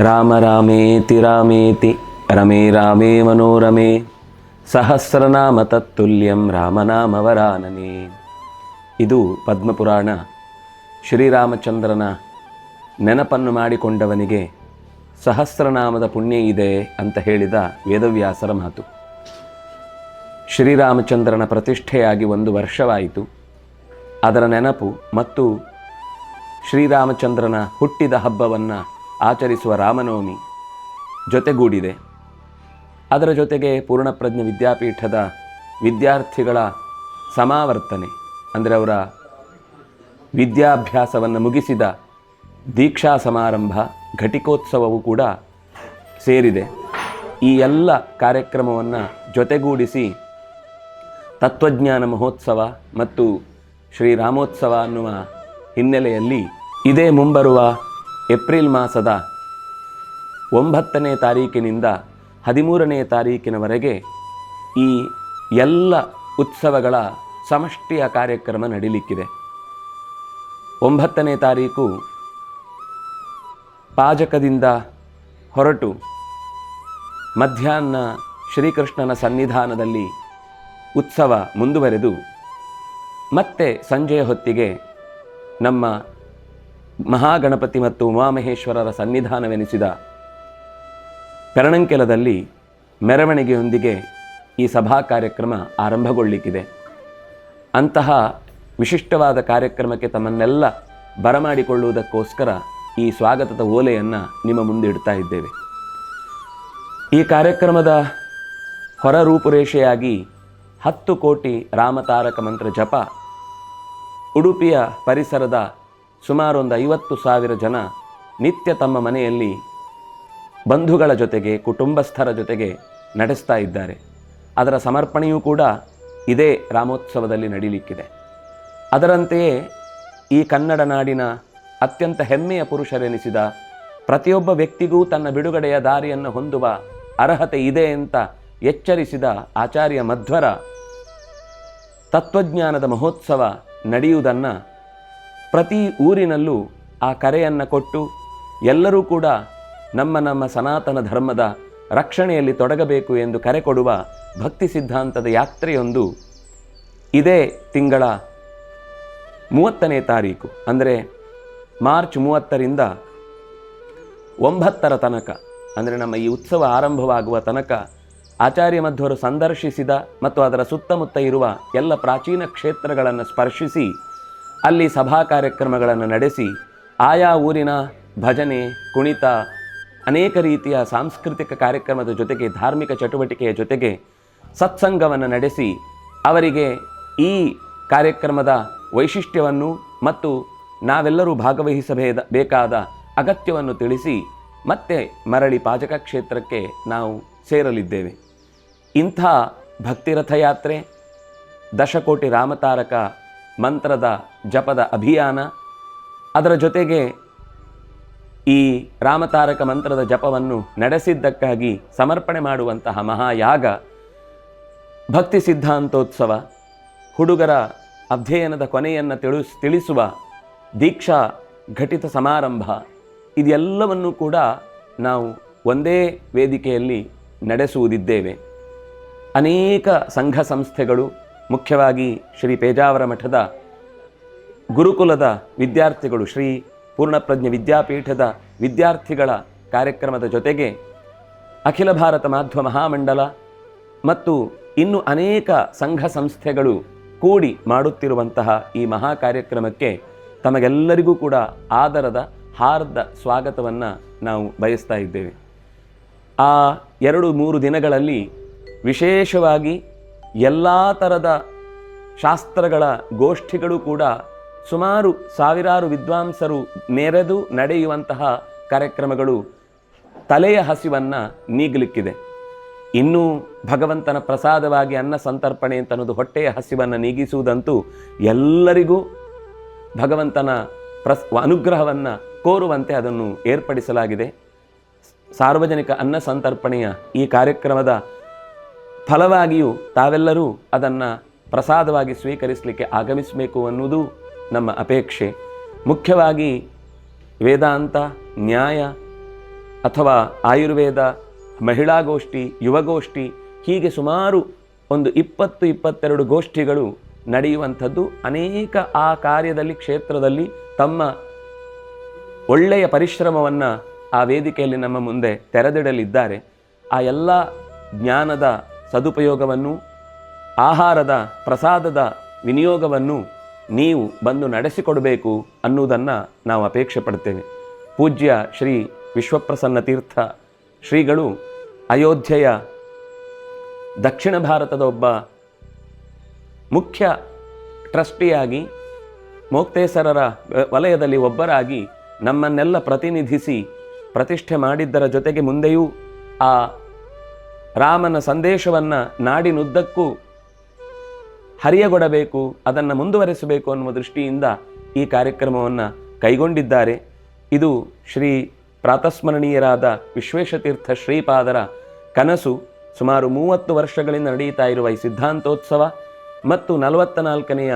ರಾಮ ರಾಮೇತಿ ರಾಮೇತಿ, ರಮೇ ರಾಮೇ ಮನೋರಮೇ, ಸಹಸ್ರನಾಮ ತತ್ತುಲ್ಯಂ ರಾಮನಾಮವರಾನನೆ ಇದು ಪದ್ಮಪುರಾಣ ಶ್ರೀರಾಮಚಂದ್ರನ ನೆನಪನ್ನು ಮಾಡಿಕೊಂಡವನಿಗೆ ಸಹಸ್ರನಾಮದ ಪುಣ್ಯ ಇದೆ ಅಂತ ಹೇಳಿದ ವೇದವ್ಯಾಸರ ಮಾತು. ಶ್ರೀರಾಮಚಂದ್ರನ ಪ್ರತಿಷ್ಠೆಯಾಗಿ ಒಂದು ವರ್ಷವಾಯಿತು. ಅದರ ನೆನಪು ಮತ್ತು ಶ್ರೀರಾಮಚಂದ್ರನ ಹುಟ್ಟಿದ ಹಬ್ಬವನ್ನು ಆಚರಿಸುವ ರಾಮನವಮಿ ಜೊತೆಗೂಡಿದೆ. ಅದರ ಜೊತೆಗೆ ಪೂರ್ಣಪ್ರಜ್ಞ ವಿದ್ಯಾಪೀಠದ ವಿದ್ಯಾರ್ಥಿಗಳ ಸಮಾವರ್ತನೆ, ಅಂದರೆ ಅವರ ವಿದ್ಯಾಭ್ಯಾಸವನ್ನು ಮುಗಿಸಿದ ದೀಕ್ಷಾ ಸಮಾರಂಭ, ಘಟಿಕೋತ್ಸವವು ಕೂಡ ಸೇರಿದೆ. ಈ ಎಲ್ಲ ಕಾರ್ಯಕ್ರಮವನ್ನು ಜೊತೆಗೂಡಿಸಿ ತತ್ವಜ್ಞಾನ ಮಹೋತ್ಸವ ಮತ್ತು ಶ್ರೀರಾಮೋತ್ಸವ ಅನ್ನುವ ಹಿನ್ನೆಲೆಯಲ್ಲಿ ಇದೇ ಮುಂಬರುವ ಏಪ್ರಿಲ್ ಮಾಸದ ಒಂಬತ್ತನೇ ತಾರೀಕಿನಿಂದ ಹದಿಮೂರನೇ ತಾರೀಕಿನವರೆಗೆ ಈ ಎಲ್ಲ ಉತ್ಸವಗಳ ಸಮಷ್ಟಿಯ ಕಾರ್ಯಕ್ರಮ ನಡೀಲಿಕ್ಕಿದೆ. ಒಂಬತ್ತನೇ ತಾರೀಕು ಪಾಜಕದಿಂದ ಹೊರಟು ಮಧ್ಯಾಹ್ನ ಶ್ರೀಕೃಷ್ಣನ ಸನ್ನಿಧಾನದಲ್ಲಿ ಉತ್ಸವ ಮುಂದುವರೆದು ಮತ್ತೆ ಸಂಜೆಯ ಹೊತ್ತಿಗೆ ನಮ್ಮ ಮಹಾಗಣಪತಿ ಮತ್ತು ಉಮಾಮಹೇಶ್ವರರ ಸನ್ನಿಧಾನವೆನಿಸಿದ ಪೆರಣಂಕೆಲದಲ್ಲಿ ಮೆರವಣಿಗೆಯೊಂದಿಗೆ ಈ ಸಭಾ ಕಾರ್ಯಕ್ರಮ ಆರಂಭಗೊಳ್ಳಿಕ್ಕಿದೆ. ಅಂತಹ ವಿಶಿಷ್ಟವಾದ ಕಾರ್ಯಕ್ರಮಕ್ಕೆ ತಮ್ಮನ್ನೆಲ್ಲ ಬರಮಾಡಿಕೊಳ್ಳುವುದಕ್ಕೋಸ್ಕರ ಈ ಸ್ವಾಗತದ ಓಲೆಯನ್ನು ನಿಮ್ಮ ಮುಂದೆ ಇಡ್ತಾ ಇದ್ದೇವೆ. ಈ ಕಾರ್ಯಕ್ರಮದ ಹೊರ ರೂಪುರೇಷೆಯಾಗಿ ಹತ್ತು ಕೋಟಿ ರಾಮತಾರಕ ಮಂತ್ರ ಜಪ ಉಡುಪಿಯ ಪರಿಸರದ ಸುಮಾರು ಒಂದು ಐವತ್ತು ಸಾವಿರ ಜನ ನಿತ್ಯ ತಮ್ಮ ಮನೆಯಲ್ಲಿ ಬಂಧುಗಳ ಜೊತೆಗೆ, ಕುಟುಂಬಸ್ಥರ ಜೊತೆಗೆ ನಡೆಸ್ತಾ ಇದ್ದಾರೆ. ಅದರ ಸಮರ್ಪಣೆಯೂ ಕೂಡ ಇದೇ ರಾಮೋತ್ಸವದಲ್ಲಿ ನಡೀಲಿಕ್ಕಿದೆ. ಅದರಂತೆಯೇ ಈ ಕನ್ನಡ ನಾಡಿನ ಅತ್ಯಂತ ಹೆಮ್ಮೆಯ ಪುರುಷರೆನಿಸಿದ ಪ್ರತಿಯೊಬ್ಬ ವ್ಯಕ್ತಿಗೂ ತನ್ನ ಬಿಡುಗಡೆಯ ದಾರಿಯನ್ನು ಹೊಂದುವ ಅರ್ಹತೆ ಇದೆ ಅಂತ ಎಚ್ಚರಿಸಿದ ಆಚಾರ್ಯ ಮಧ್ವರ ತತ್ವಜ್ಞಾನದ ಮಹೋತ್ಸವ ನಡೆಯುವುದನ್ನು ಪ್ರತಿ ಊರಿನಲ್ಲೂ ಆ ಕರೆಯನ್ನು ಕೊಟ್ಟು ಎಲ್ಲರೂ ಕೂಡ ನಮ್ಮ ನಮ್ಮ ಸನಾತನ ಧರ್ಮದ ರಕ್ಷಣೆಯಲ್ಲಿ ತೊಡಗಬೇಕು ಎಂದು ಕರೆ ಕೊಡುವ ಭಕ್ತಿ ಸಿದ್ಧಾಂತದ ಯಾತ್ರೆಯೊಂದು ಇದೇ ತಿಂಗಳ ಮೂವತ್ತನೇ ತಾರೀಕು, ಅಂದರೆ ಮಾರ್ಚ್ ಮೂವತ್ತರಿಂದ ಒಂಬತ್ತರ ತನಕ, ಅಂದರೆ ನಮ್ಮ ಈ ಉತ್ಸವ ಆರಂಭವಾಗುವ ತನಕ ಆಚಾರ್ಯ ಮಧ್ವರು ಸಂದರ್ಶಿಸಿದ ಮತ್ತು ಅದರ ಸುತ್ತಮುತ್ತ ಇರುವ ಎಲ್ಲ ಪ್ರಾಚೀನ ಕ್ಷೇತ್ರಗಳನ್ನು ಸ್ಪರ್ಶಿಸಿ ಅಲ್ಲಿ ಸಭಾ ಕಾರ್ಯಕ್ರಮಗಳನ್ನು ನಡೆಸಿ ಆಯಾ ಊರಿನ ಭಜನೆ, ಕುಣಿತ, ಅನೇಕ ರೀತಿಯ ಸಾಂಸ್ಕೃತಿಕ ಕಾರ್ಯಕ್ರಮದ ಜೊತೆಗೆ ಧಾರ್ಮಿಕ ಚಟುವಟಿಕೆಯ ಜೊತೆಗೆ ಸತ್ಸಂಗವನ್ನು ನಡೆಸಿ ಅವರಿಗೆ ಈ ಕಾರ್ಯಕ್ರಮದ ವೈಶಿಷ್ಟ್ಯವನ್ನು ಮತ್ತು ನಾವೆಲ್ಲರೂ ಭಾಗವಹಿಸಬೇದ, ಬೇಕಾದ ಅಗತ್ಯವನ್ನು ತಿಳಿಸಿ ಮತ್ತೆ ಮರಳಿ ಪಾಜಕ ಕ್ಷೇತ್ರಕ್ಕೆ ನಾವು ಸೇರಲಿದ್ದೇವೆ. ಇಂಥ ಭಕ್ತಿರಥಯಾತ್ರೆ ದಶಕೋಟಿ ರಾಮತಾರಕ ಮಂತ್ರದ ಜಪದ ಅಭಿಯಾನ. ಅದರ ಜೊತೆಗೆ ಈ ರಾಮತಾರಕ ಮಂತ್ರದ ಜಪವನ್ನು ನಡೆಸಿದ್ದಕ್ಕಾಗಿ ಸಮರ್ಪಣೆ ಮಾಡುವಂತಹ ಮಹಾಯಾಗ, ಭಕ್ತಿ ಸಿದ್ಧಾಂತೋತ್ಸವ, ಹುಡುಗರ ಅಧ್ಯಯನದ ಕೊನೆಯನ್ನು ತಿಳಿಸ್ ತಿಳಿಸುವ ದೀಕ್ಷಾ ಘಟಿತ ಸಮಾರಂಭ, ಇದೆಲ್ಲವನ್ನು ಕೂಡ ನಾವು ಒಂದೇ ವೇದಿಕೆಯಲ್ಲಿ ನಡೆಸುವುದಿದ್ದೇವೆ. ಅನೇಕ ಸಂಘ ಸಂಸ್ಥೆಗಳು ಮುಖ್ಯವಾಗಿ ಶ್ರೀ ಪೇಜಾವರ ಮಠದ ಗುರುಕುಲದ ವಿದ್ಯಾರ್ಥಿಗಳು, ಶ್ರೀ ಪೂರ್ಣಪ್ರಜ್ಞ ವಿದ್ಯಾಪೀಠದ ವಿದ್ಯಾರ್ಥಿಗಳ ಕಾರ್ಯಕ್ರಮದ ಜೊತೆಗೆ ಅಖಿಲ ಭಾರತ ಮಾಧ್ವ ಮಹಾಮಂಡಲ ಮತ್ತು ಇನ್ನು ಅನೇಕ ಸಂಘ ಸಂಸ್ಥೆಗಳು ಕೂಡಿ ಮಾಡುತ್ತಿರುವಂತಹ ಈ ಮಹಾ ಕಾರ್ಯಕ್ರಮಕ್ಕೆ ತಮಗೆಲ್ಲರಿಗೂ ಕೂಡ ಆದರದ, ಹಾರ್ದ ಸ್ವಾಗತವನ್ನು ನಾವು ಬಯಸ್ತಾ ಇದ್ದೇವೆ. ಆ ಎರಡು ಮೂರು ದಿನಗಳಲ್ಲಿ ವಿಶೇಷವಾಗಿ ಎಲ್ಲ ಥರದ ಶಾಸ್ತ್ರಗಳ ಗೋಷ್ಠಿಗಳು ಕೂಡ ಸುಮಾರು ಸಾವಿರಾರು ವಿದ್ವಾಂಸರು ನೆರೆದು ನಡೆಯುವಂತಹ ಕಾರ್ಯಕ್ರಮಗಳು ತಲೆಯ ಹಸಿವನ್ನು ನೀಗಲಿಕ್ಕಿದೆ. ಇನ್ನೂ ಭಗವಂತನ ಪ್ರಸಾದವಾಗಿ ಅನ್ನ ಸಂತರ್ಪಣೆ ಅಂತ ಅನ್ನೋದು ಹೊಟ್ಟೆಯ ಹಸಿವನ್ನು ನೀಗಿಸುವುದಂತೂ ಎಲ್ಲರಿಗೂ ಭಗವಂತನ ಪ್ರಸ್, ಅನುಗ್ರಹವನ್ನು ಕೋರುವಂತೆ ಅದನ್ನು ಏರ್ಪಡಿಸಲಾಗಿದೆ. ಸಾರ್ವಜನಿಕ ಅನ್ನ ಸಂತರ್ಪಣೆಯ ಈ ಕಾರ್ಯಕ್ರಮದ ಫಲವಾಗಿಯೂ ತಾವೆಲ್ಲರೂ ಅದನ್ನು ಪ್ರಸಾದವಾಗಿ ಸ್ವೀಕರಿಸಲಿಕ್ಕೆ ಆಗಮಿಸಬೇಕು ಅನ್ನುವುದು ನಮ್ಮ ಅಪೇಕ್ಷೆ. ಮುಖ್ಯವಾಗಿ ವೇದಾಂತ, ನ್ಯಾಯ ಅಥವಾ ಆಯುರ್ವೇದ ಮಹಿಳಾ ಗೋಷ್ಠಿ ಯುವಗೋಷ್ಠಿ ಹೀಗೆ ಸುಮಾರು ಒಂದು ಇಪ್ಪತ್ತು, ಇಪ್ಪತ್ತೆರಡು ಗೋಷ್ಠಿಗಳು ನಡೆಯುವಂಥದ್ದು ಅನೇಕ ಆ ಕಾರ್ಯದಲ್ಲಿ, ಕ್ಷೇತ್ರದಲ್ಲಿ ತಮ್ಮ ಒಳ್ಳೆಯ ಪರಿಶ್ರಮವನ್ನು ಆ ವೇದಿಕೆಯಲ್ಲಿ ನಮ್ಮ ಮುಂದೆ ತೆರೆದಿಡಲಿದ್ದಾರೆ. ಆ ಎಲ್ಲ ಜ್ಞಾನದ ಸದುಪಯೋಗವನ್ನು, ಆಹಾರದ ಪ್ರಸಾದದ ವಿನಿಯೋಗವನ್ನು ನೀವು ಬಂದು ನಡೆಸಿಕೊಡಬೇಕು ಅನ್ನುವುದನ್ನು ನಾವು ಅಪೇಕ್ಷೆ ಪಡ್ತೇವೆ. ಪೂಜ್ಯ ಶ್ರೀ ವಿಶ್ವಪ್ರಸನ್ನ ತೀರ್ಥ ಶ್ರೀಗಳು, ಅಯೋಧ್ಯೆಯ ದಕ್ಷಿಣ ಭಾರತದ ಒಬ್ಬ ಮುಖ್ಯ ಟ್ರಸ್ಟಿಯಾಗಿ ಮೋಕ್ತೇಸರರ ವಲಯದಲ್ಲಿ ಒಬ್ಬರಾಗಿ ನಮ್ಮನ್ನೆಲ್ಲ ಪ್ರತಿನಿಧಿಸಿ ಪ್ರತಿಷ್ಠೆ ಮಾಡಿದ್ದರ ಜೊತೆಗೆ ಮುಂದೆಯೂ ಆ ರಾಮನ ಸಂದೇಶವನ್ನು ನಾಡಿನುದ್ದಕ್ಕೂ ಹರಿಯಗೊಡಬೇಕು, ಅದನ್ನು ಮುಂದುವರೆಸಬೇಕು ಅನ್ನುವ ದೃಷ್ಟಿಯಿಂದ ಈ ಕಾರ್ಯಕ್ರಮವನ್ನು ಕೈಗೊಂಡಿದ್ದಾರೆ. ಇದು ಶ್ರೀ ಪ್ರಾತಸ್ಮರಣೀಯರಾದ ವಿಶ್ವೇಶತೀರ್ಥ ಶ್ರೀಪಾದರ ಕನಸು. ಸುಮಾರು ಮೂವತ್ತು ವರ್ಷಗಳಿಂದ ನಡೆಯುತ್ತಾ ಇರುವ ಈ ಸಿದ್ಧಾಂತೋತ್ಸವ ಮತ್ತು ನಲವತ್ತ ನಾಲ್ಕನೆಯ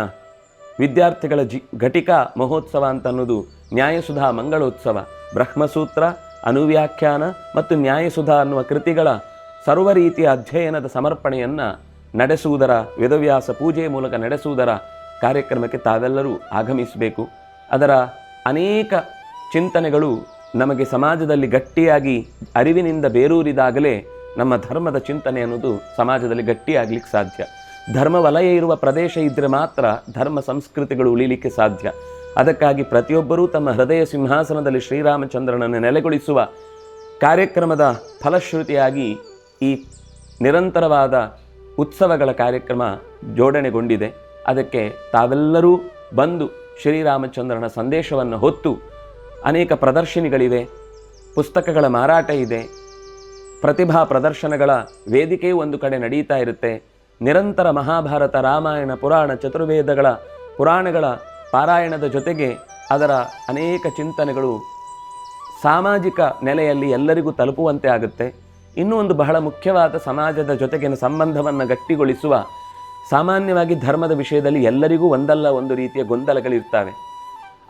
ವಿದ್ಯಾರ್ಥಿಗಳ ಜಿ, ಘಟಿಕಾ ಮಹೋತ್ಸವ ಅಂತ ಅನ್ನೋದು ನ್ಯಾಯಸುಧಾ ಮಂಗಳೋತ್ಸವ. ಬ್ರಹ್ಮಸೂತ್ರ, ಅನುವ್ಯಾಖ್ಯಾನ ಮತ್ತು ನ್ಯಾಯಸುಧಾ ಅನ್ನುವ ಕೃತಿಗಳ ಸರ್ವ ರೀತಿಯ ಅಧ್ಯಯನದ ಸಮರ್ಪಣೆಯನ್ನು ನಡೆಸುವುದರ, ವೇದವ್ಯಾಸ ಪೂಜೆಯ ಮೂಲಕ ನಡೆಸುವುದರ ಕಾರ್ಯಕ್ರಮಕ್ಕೆ ತಾವೆಲ್ಲರೂ ಆಗಮಿಸಬೇಕು. ಅದರ ಅನೇಕ ಚಿಂತನೆಗಳು ನಮಗೆ ಸಮಾಜದಲ್ಲಿ ಗಟ್ಟಿಯಾಗಿ ಅರಿವಿನಿಂದ ಬೇರೂರಿದಾಗಲೇ ನಮ್ಮ ಧರ್ಮದ ಚಿಂತನೆ ಅನ್ನೋದು ಸಮಾಜದಲ್ಲಿ ಗಟ್ಟಿಯಾಗಲಿಕ್ಕೆ ಸಾಧ್ಯ. ಧರ್ಮ ವಲಯ ಇರುವ ಪ್ರದೇಶ ಇದ್ದರೆ ಮಾತ್ರ ಧರ್ಮ ಸಂಸ್ಕೃತಿಗಳು ಉಳಿಲಿಕ್ಕೆ ಸಾಧ್ಯ. ಅದಕ್ಕಾಗಿ ಪ್ರತಿಯೊಬ್ಬರೂ ತಮ್ಮ ಹೃದಯ ಸಿಂಹಾಸನದಲ್ಲಿ ಶ್ರೀರಾಮಚಂದ್ರನನ್ನು ನೆಲೆಗೊಳಿಸುವ ಕಾರ್ಯಕ್ರಮದ ಫಲಶ್ರುತಿಯಾಗಿ ಈ ನಿರಂತರವಾದ ಉತ್ಸವಗಳ ಕಾರ್ಯಕ್ರಮ ಜೋಡಣೆಗೊಂಡಿದೆ. ಅದಕ್ಕೆ ತಾವೆಲ್ಲರೂ ಬಂದು ಶ್ರೀರಾಮಚಂದ್ರನ ಸಂದೇಶವನ್ನು ಹೊತ್ತು ಅನೇಕ ಪ್ರದರ್ಶನಿಗಳಿವೆ, ಪುಸ್ತಕಗಳ ಮಾರಾಟ ಇದೆ, ಪ್ರತಿಭಾ ಪ್ರದರ್ಶನಗಳ ವೇದಿಕೆಯೂ ಒಂದು ಕಡೆ ನಡೀತಾ ಇರುತ್ತೆ. ನಿರಂತರ ಮಹಾಭಾರತ ರಾಮಾಯಣ, ಪುರಾಣ, ಚತುರ್ವೇದಗಳ ಪುರಾಣಗಳ ಪಾರಾಯಣದ ಜೊತೆಗೆ ಅದರ ಅನೇಕ ಚಿಂತನೆಗಳು ಸಾಮಾಜಿಕ ನೆಲೆಯಲ್ಲಿ ಎಲ್ಲರಿಗೂ ತಲುಪುವಂತೆ ಆಗುತ್ತೆ. ಇನ್ನೂ ಒಂದು ಬಹಳ ಮುಖ್ಯವಾದ ಸಮಾಜದ ಜೊತೆಗಿನ ಸಂಬಂಧವನ್ನು ಗಟ್ಟಿಗೊಳಿಸುವ, ಸಾಮಾನ್ಯವಾಗಿ ಧರ್ಮದ ವಿಷಯದಲ್ಲಿ ಎಲ್ಲರಿಗೂ ಒಂದಲ್ಲ ಒಂದು ರೀತಿಯ ಗೊಂದಲಗಳಿರ್ತವೆ.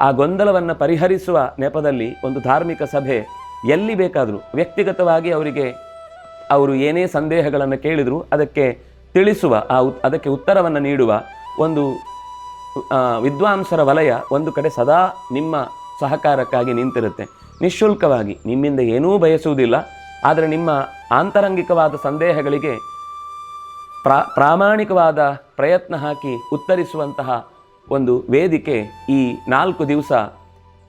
ಆ ಗೊಂದಲವನ್ನು ಪರಿಹರಿಸುವ ನೆಪದಲ್ಲಿ ಒಂದು ಧಾರ್ಮಿಕ ಸಭೆ ಎಲ್ಲಿ ಬೇಕಾದರೂ, ವ್ಯಕ್ತಿಗತವಾಗಿ ಅವರಿಗೆ ಅವರು ಏನೇ ಸಂದೇಹಗಳನ್ನು ಕೇಳಿದರೂ ಅದಕ್ಕೆ ತಿಳಿಸುವ, ಆ ಅದಕ್ಕೆ ಉತ್ತರವನ್ನು ನೀಡುವ ಒಂದು ವಿದ್ವಾಂಸರ ವಲಯ ಒಂದು ಕಡೆ ಸದಾ ನಿಮ್ಮ ಸಹಕಾರಕ್ಕಾಗಿ ನಿಂತಿರುತ್ತೆ. ನಿಶುಲ್ಕವಾಗಿ ನಿಮ್ಮಿಂದ ಏನೂ ಬಯಸುವುದಿಲ್ಲ. ಆದರೆ ನಿಮ್ಮ ಆಂತರಂಗಿಕವಾದ ಸಂದೇಹಗಳಿಗೆ ಪ್ರಾ, ಪ್ರಾಮಾಣಿಕವಾದ ಪ್ರಯತ್ನ ಹಾಕಿ ಉತ್ತರಿಸುವಂತಹ ಒಂದು ವೇದಿಕೆ ಈ ನಾಲ್ಕು ದಿವಸ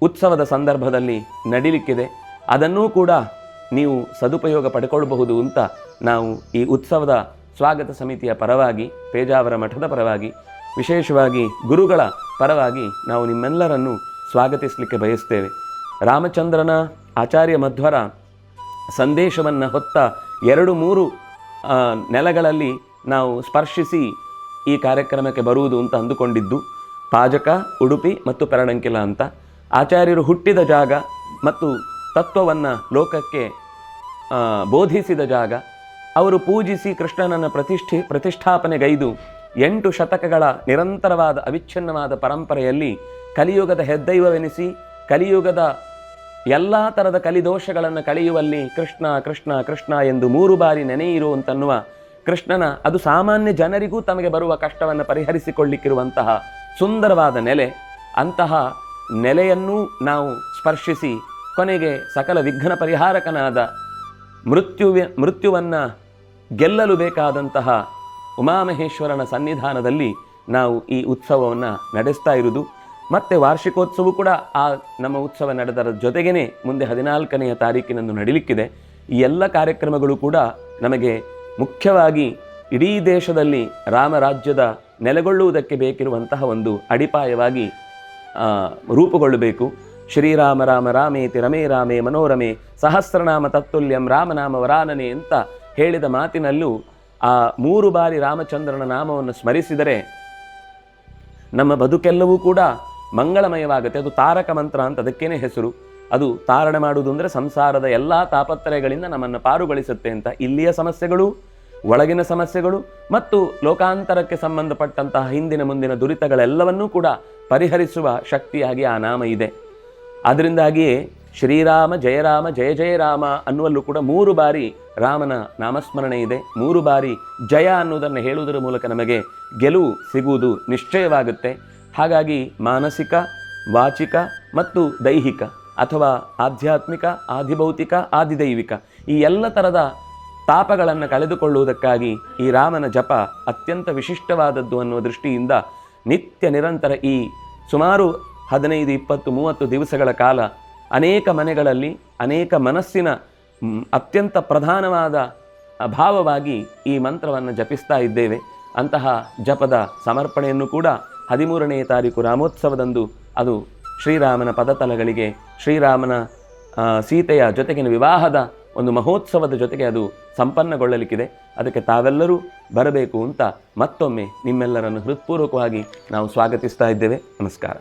ಉತ್ಸವದ ಸಂದರ್ಭದಲ್ಲಿ ನಡಿಲಿಕ್ಕಿದೆ. ಅದನ್ನೂ ಕೂಡ ನೀವು ಸದುಪಯೋಗ ಪಡ್ಕೊಳ್ಬಹುದು ಅಂತ ನಾವು ಈ ಉತ್ಸವದ ಸ್ವಾಗತ ಸಮಿತಿಯ ಪರವಾಗಿ, ಪೇಜಾವರ ಮಠದ ಪರವಾಗಿ, ವಿಶೇಷವಾಗಿ ಗುರುಗಳ ಪರವಾಗಿ ನಾವು ನಿಮ್ಮೆಲ್ಲರನ್ನು ಸ್ವಾಗತಿಸಲಿಕ್ಕೆ ಬಯಸ್ತೇವೆ. ರಾಮಚಂದ್ರನ ಆಚಾರ್ಯ ಮಧ್ವರ ಸಂದೇಶವನ್ನು ಹೊತ್ತ ಎರಡು ಮೂರು ನೆಲಗಳಲ್ಲಿ ನಾವು ಸ್ಪರ್ಶಿಸಿ ಈ ಕಾರ್ಯಕ್ರಮಕ್ಕೆ ಬರುವುದು ಅಂತ ಅಂದುಕೊಂಡಿದ್ದು, ಪಾಜಕ, ಉಡುಪಿ ಮತ್ತು ಪೆರಡಂಕಿಲ ಅಂತ. ಆಚಾರ್ಯರು ಹುಟ್ಟಿದ ಜಾಗ ಮತ್ತು ತತ್ವವನ್ನು ಲೋಕಕ್ಕೆ ಬೋಧಿಸಿದ ಜಾಗ. ಅವರು ಪೂಜಿಸಿ ಕೃಷ್ಣನನ್ನು ಪ್ರತಿಷ್ಠೆ, ಪ್ರತಿಷ್ಠಾಪನೆಗೈದು ಎಂಟು ಶತಕಗಳ ನಿರಂತರವಾದ ಅವಿಚ್ಛಿನ್ನವಾದ ಪರಂಪರೆಯಲ್ಲಿ ಕಲಿಯುಗದ ಹೆದ್ದೈವವೆನಿಸಿ, ಕಲಿಯುಗದ ಎಲ್ಲ ಥರದ ಕಲಿದೋಷಗಳನ್ನು ಕಳೆಯುವಲ್ಲಿ ಕೃಷ್ಣ ಕೃಷ್ಣ ಕೃಷ್ಣ ಎಂದು ಮೂರು ಬಾರಿ ನೆನೆಯಿರು ಅಂತನ್ನುವ ಕೃಷ್ಣನ ಅದು ಸಾಮಾನ್ಯ ಜನರಿಗೂ ತಮಗೆ ಬರುವ ಕಷ್ಟವನ್ನು ಪರಿಹರಿಸಿಕೊಳ್ಳಿಕ್ಕಿರುವಂತಹ ಸುಂದರವಾದ ನೆಲೆ. ಅಂತಹ ನೆಲೆಯನ್ನೂ ನಾವು ಸ್ಪರ್ಶಿಸಿ ಕೊನೆಗೆ ಸಕಲ ವಿಘ್ನ ಪರಿಹಾರಕನಾದ ಮೃತ್ಯುವೆ ಮೃತ್ಯುವನ್ನು ಗೆಲ್ಲಲು ಬೇಕಾದಂತಹ ಉಮಾಮಹೇಶ್ವರನ ಸನ್ನಿಧಾನದಲ್ಲಿ ನಾವು ಈ ಉತ್ಸವವನ್ನು ನಡೆಸ್ತಾ ಇರುವುದು. ಮತ್ತೆ ವಾರ್ಷಿಕೋತ್ಸವ ಕೂಡ ಆ ನಮ್ಮ ಉತ್ಸವ ನಡೆದರ ಜೊತೆಗೇನೆ ಮುಂದೆ ಹದಿನಾಲ್ಕನೆಯ ತಾರೀಕಿನಂದು ನಡೀಲಿಕ್ಕಿದೆ. ಈ ಎಲ್ಲ ಕಾರ್ಯಕ್ರಮಗಳು ಕೂಡ ನಮಗೆ ಮುಖ್ಯವಾಗಿ ಇಡೀ ದೇಶದಲ್ಲಿ ರಾಮರಾಜ್ಯದ ನೆಲೆಗೊಳ್ಳುವುದಕ್ಕೆ ಬೇಕಿರುವಂತಹ ಒಂದು ಅಡಿಪಾಯವಾಗಿ ರೂಪುಗೊಳ್ಳಬೇಕು. ಶ್ರೀರಾಮ ರಾಮ ರಾಮೇತಿ ರಮೇ ರಾಮೇ ಮನೋರಮೆ ಸಹಸ್ರನಾಮ ತತ್ತುಲ್ಯಂ ರಾಮನಾಮ ವರಾನನೆ ಅಂತ ಹೇಳಿದ ಮಾತಿನಲ್ಲೂ ಆ ಮೂರು ಬಾರಿ ರಾಮಚಂದ್ರನ ನಾಮವನ್ನು ಸ್ಮರಿಸಿದರೆ ನಮ್ಮ ಬದುಕೆಲ್ಲವೂ ಕೂಡ ಮಂಗಳಮಯವಾಗುತ್ತೆ. ಅದು ತಾರಕ ಮಂತ್ರ ಅಂತ ಅದಕ್ಕೇನೆ ಹೆಸರು. ಅದು ತಾರಣೆ ಮಾಡುವುದು ಅಂದರೆ ಸಂಸಾರದ ಎಲ್ಲ ತಾಪತ್ರಯಗಳಿಂದ ನಮ್ಮನ್ನು ಪಾರುಗೊಳಿಸುತ್ತೆ ಅಂತ ಇಲ್ಲಿಯ ಸಮಸ್ಯೆಗಳು, ಒಳಗಿನ ಸಮಸ್ಯೆಗಳು ಮತ್ತು ಲೋಕಾಂತರಕ್ಕೆ ಸಂಬಂಧಪಟ್ಟಂತಹ ಹಿಂದಿನ ಮುಂದಿನ ದುರಿತಗಳೆಲ್ಲವನ್ನೂ ಕೂಡ ಪರಿಹರಿಸುವ ಶಕ್ತಿಯಾಗಿ ಆ ನಾಮ ಇದೆ. ಅದರಿಂದಾಗಿಯೇ ಶ್ರೀರಾಮ ಜಯರಾಮ ಜಯ ಜಯರಾಮ ಅನ್ನುವಲ್ಲೂ ಕೂಡ ಮೂರು ಬಾರಿ ರಾಮನ ನಾಮಸ್ಮರಣೆ ಇದೆ. ಮೂರು ಬಾರಿ ಜಯ ಅನ್ನುವುದನ್ನು ಹೇಳುವುದರ ಮೂಲಕ ನಮಗೆ ಗೆಲುವು ಸಿಗುವುದು ನಿಶ್ಚಯವಾಗುತ್ತೆ. ಹಾಗಾಗಿ ಮಾನಸಿಕ, ವಾಚಿಕ ಮತ್ತು ದೈಹಿಕ ಅಥವಾ ಆಧ್ಯಾತ್ಮಿಕ ಆದಿಭೌತಿಕ ಆದಿದೈವಿಕ ಈ ಎಲ್ಲ ಥರದ ತಾಪಗಳನ್ನು ಕಳೆದುಕೊಳ್ಳುವುದಕ್ಕಾಗಿ ಈ ರಾಮನ ಜಪ ಅತ್ಯಂತ ವಿಶಿಷ್ಟವಾದದ್ದು ಅನ್ನುವ ದೃಷ್ಟಿಯಿಂದ ನಿತ್ಯ ನಿರಂತರ ಈ ಸುಮಾರು ಹದಿನೈದು, ಇಪ್ಪತ್ತು, ಮೂವತ್ತು ದಿವಸಗಳ ಕಾಲ ಅನೇಕ ಮನೆಗಳಲ್ಲಿ, ಅನೇಕ ಮನಸ್ಸಿನ ಅತ್ಯಂತ ಪ್ರಧಾನವಾದ ಭಾವವಾಗಿ ಈ ಮಂತ್ರವನ್ನು ಜಪಿಸ್ತಾ ಇದ್ದೇವೆ. ಅಂತಹ ಜಪದ ಸಮರ್ಪಣೆಯನ್ನು ಕೂಡ ಹದಿಮೂರನೆಯ ತಾರೀಕು ರಾಮೋತ್ಸವದಂದು ಅದು ಶ್ರೀರಾಮನ ಪದತಲಗಳಿಗೆ ಶ್ರೀರಾಮನ ಸೀತೆಯ ಜೊತೆಗಿನ ವಿವಾಹದ ಒಂದು ಮಹೋತ್ಸವದ ಜೊತೆಗೆ ಅದು ಸಂಪನ್ನಗೊಳ್ಳಲಿಕ್ಕಿದೆ. ಅದಕ್ಕೆ ತಾವೆಲ್ಲರೂ ಬರಬೇಕು ಅಂತ ಮತ್ತೊಮ್ಮೆ ನಿಮ್ಮೆಲ್ಲರನ್ನು ಹೃತ್ಪೂರ್ವಕವಾಗಿ ನಾವು ಸ್ವಾಗತಿಸ್ತಾ ಇದ್ದೇವೆ. ನಮಸ್ಕಾರ.